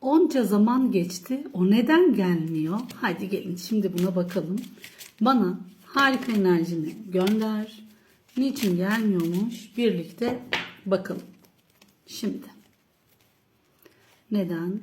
Onca zaman geçti. O neden gelmiyor? Hadi gelin şimdi buna bakalım. Bana harika enerjini gönder. Niçin gelmiyormuş? Birlikte bakalım. Şimdi. Neden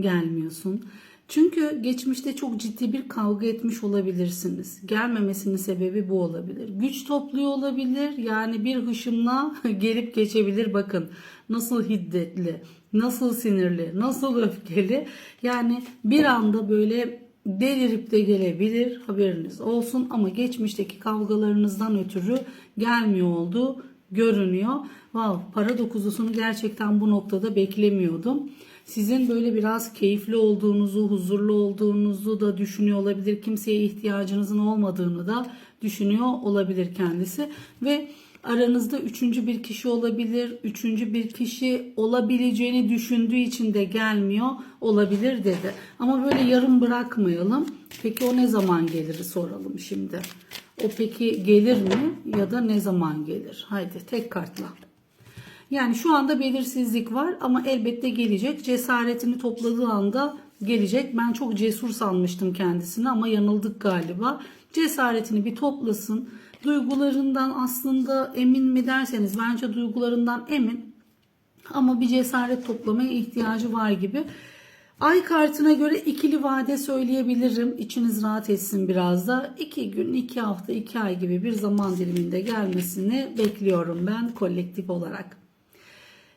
gelmiyorsun? Çünkü geçmişte çok ciddi bir kavga etmiş olabilirsiniz. Gelmemesinin sebebi bu olabilir. Güç topluyor olabilir. Yani bir hışımla gelip geçebilir. Bakın nasıl hiddetli, nasıl sinirli, nasıl öfkeli. Yani bir anda böyle delirip de gelebilir. Haberiniz olsun ama geçmişteki kavgalarınızdan ötürü gelmiyor olduğu görünüyor. Wow, para dokuzusunu gerçekten bu noktada beklemiyordum. Sizin böyle biraz keyifli olduğunuzu, huzurlu olduğunuzu da düşünüyor olabilir. Kimseye ihtiyacınızın olmadığını da düşünüyor olabilir kendisi. Ve aranızda üçüncü bir kişi olabilir. Üçüncü bir kişi olabileceğini düşündüğü için de gelmiyor olabilir dedi. Ama böyle yarım bırakmayalım. Peki o ne zaman gelir soralım şimdi. O peki gelir mi ya da ne zaman gelir? Haydi tek kartla. Yani şu anda belirsizlik var ama elbette gelecek. Cesaretini topladığı anda gelecek. Ben çok cesur sanmıştım kendisini ama yanıldık galiba. Cesaretini bir toplasın. Duygularından aslında emin mi derseniz bence duygularından emin. Ama bir cesaret toplamaya ihtiyacı var gibi. Ay kartına göre ikili vade söyleyebilirim. İçiniz rahat etsin biraz da. İki gün, iki hafta, iki ay gibi bir zaman diliminde gelmesini bekliyorum ben kolektif olarak.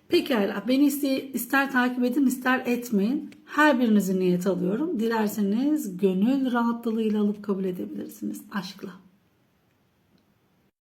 Pekala beni iste, ister takip edin ister etmeyin. Her birinizi niyet alıyorum. Dilerseniz gönül rahatlığıyla alıp kabul edebilirsiniz. Aşkla.